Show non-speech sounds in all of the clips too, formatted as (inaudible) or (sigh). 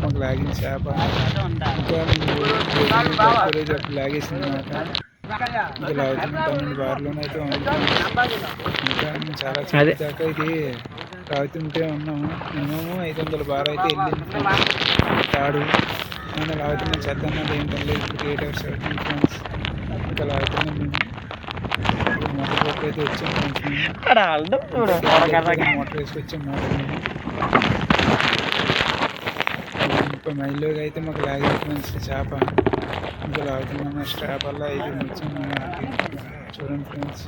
మాకు లాగిన చేప ఇంకా లాగేసింది ఇంకా లాగుతున్న ఇంకా చాలా దాకా ఇది లాగుతుంటే ఉన్నాము మినిమం ఐదు వందల బార్ అయితే వెళ్ళింది ఫ్రెండ్స్ తాడు నేను లాగుతున్న చేద్దాం ఏంటంటే ఇప్పుడు ఎయిట్ అవర్స్ అవుతుంది ఫ్రెండ్స్ ఇంకా లాగుతున్నాం మేము మోటార్ అయితే వచ్చాం మోటార్ వేసుకొచ్చాం మోటార్ ముప్పై మైల్లోకి అయితే మాకు లాగే ఫ్రెండ్స్ చేప ఇంకా లాగుతున్నాం స్ట్రాప్ వల్ల ఇది వచ్చాం చూడండి ఫ్రెండ్స్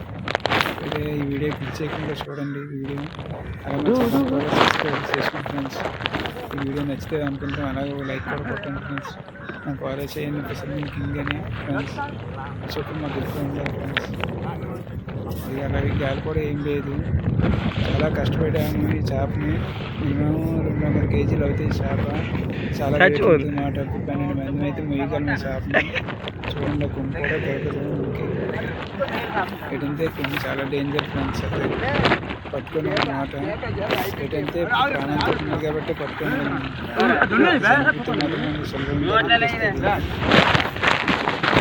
అయితే ఈ వీడియో క్లిక్ చేయకుండా చూడండి వీడియో అలాగే సబ్స్క్రైబ్ చేసుకోండి ఫ్రెండ్స్ ఈ వీడియో నచ్చితే అనుకుంటాం అలాగే లైక్ కూడా కొట్టండి ఫ్రెండ్స్. నాకు ఫాలో చేయండి ఫెసిలిటీ కింగ్ అని ఫ్రెండ్స్ చెప్పి మాకు ఎక్కువ ఫ్రెండ్స్ ఇది అలాగే గాలి కూడా ఏం లేదు. చాలా కష్టపడ్డాము ఈ చేపని. మినిమం రెండు వందల కేజీలు అవుతాయి చేప. చాలా చచ్చు. weight ఉంటుంది మాట. పన్నెండు మంది అయితే మొయ్యగలం చేపని. చూడండి కొమ్ము కూడా దొరకదు ఎటంతే కొమ్ము చాలా డేంజర్ ఫ్రెండ్స్ అదే పట్టుకొని మాట. ప్రాణంతో ఉంది కాబట్టి పట్టుకొని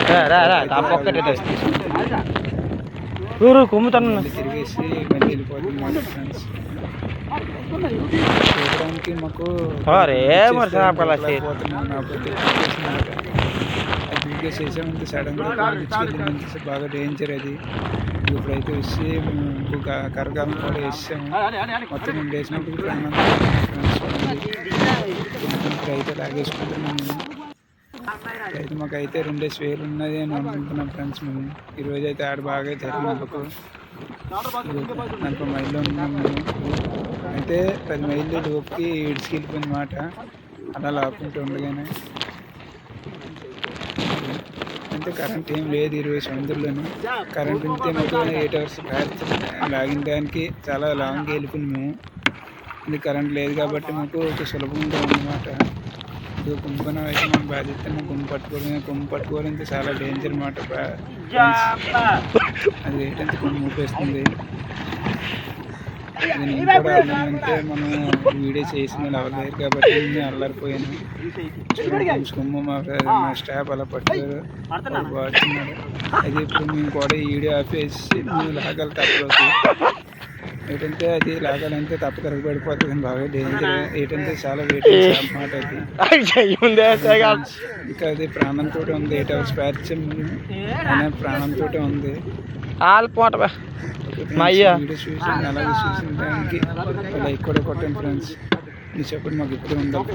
రా, రా, రా. ఊరు కుమ్ముతాను తిరిగేసి మళ్ళీ వెళ్ళిపోతుంది మాట ఫ్రెండ్స్ చూడడానికి మాకు అరే, మరి పోతున్నాం కాకపోతే వీడియో చేసామంటే సడన్గా పిచ్చుకెళ్ళిందంటే బాగా డేంజర్ అది. ఇప్పుడైతే వచ్చి మేము ఇంకొక కరగాలం కూడా వేసాము. మొత్తం మేము వేసినప్పుడు ఇప్పుడైతే లాగేసుకుంటున్నాము అయితే మాకైతే రెండేసి వేలు ఉన్నది అని అనుకుంటున్నాం ఫ్రెండ్స్ మేము. ఈరోజు అయితే ఆడ బాగా జరిగింది మాకు నలభై మైళ్ళు ఉన్నాం మేము. అయితే పది మైళ్ళు లోపుకి ఇడిచికెళ్ళిపోయింది మాట. అలా లాక్కుంటూ ఉండగానే. అంటే కరెంట్ ఏం లేదు ఇరవై సముద్రంలోనే. కరెంట్ ఉంటే మాకు ఎయిట్ అవర్స్ లాగిన దానికి చాలా లాంగ్ వెళ్ళిపోయింది మేము. ఇది కరెంట్ లేదు కాబట్టి మాకు ఒక సులభంగా ఉందన్నమాట. ఇది కుంభనం అయితే మనం బాధ్యత కొమ్ము పట్టుకోవడం కొమ్ము పట్టుకోవాలంటే చాలా డేంజర్ మాట అది ఏంటంటే కొమ్ము ఊపేస్తుంది. అన్నానంటే మనం వీడియో చేసిన వాళ్ళు అవ్వలేరు కాబట్టి నేను అల్లరిపోయాను. కొమ్ము మా మా స్టాఫ్ అలా పట్టుకోరు వాళ్ళు వాడుతున్నారు అది ఇప్పుడు మేము కూడా వీడియో ఆపేసి (laughs) మేము లాగాలి తప్పలోకి ఏంటంటే అది లాగాలంటే తప్ప తిరగబడిపోతుంది బాగా డేంజర్. ఏంటంటే చాలా వెయిట్ అన్నమాట అది. ఇంకా అది ప్రాణంతో ఉంది ఎయిట్ అవర్స్ ప్యాచ్ ప్రాణంతో ఉంది. ఆల్పోట ఓకే మా అయ్య. వీడియో చూసి అలాగే చూసిన దానికి లైక్ కూడా కొట్టండి ఫ్రెండ్స్ మీ చెప్పండి మాకు ఇప్పుడు ఉండాలి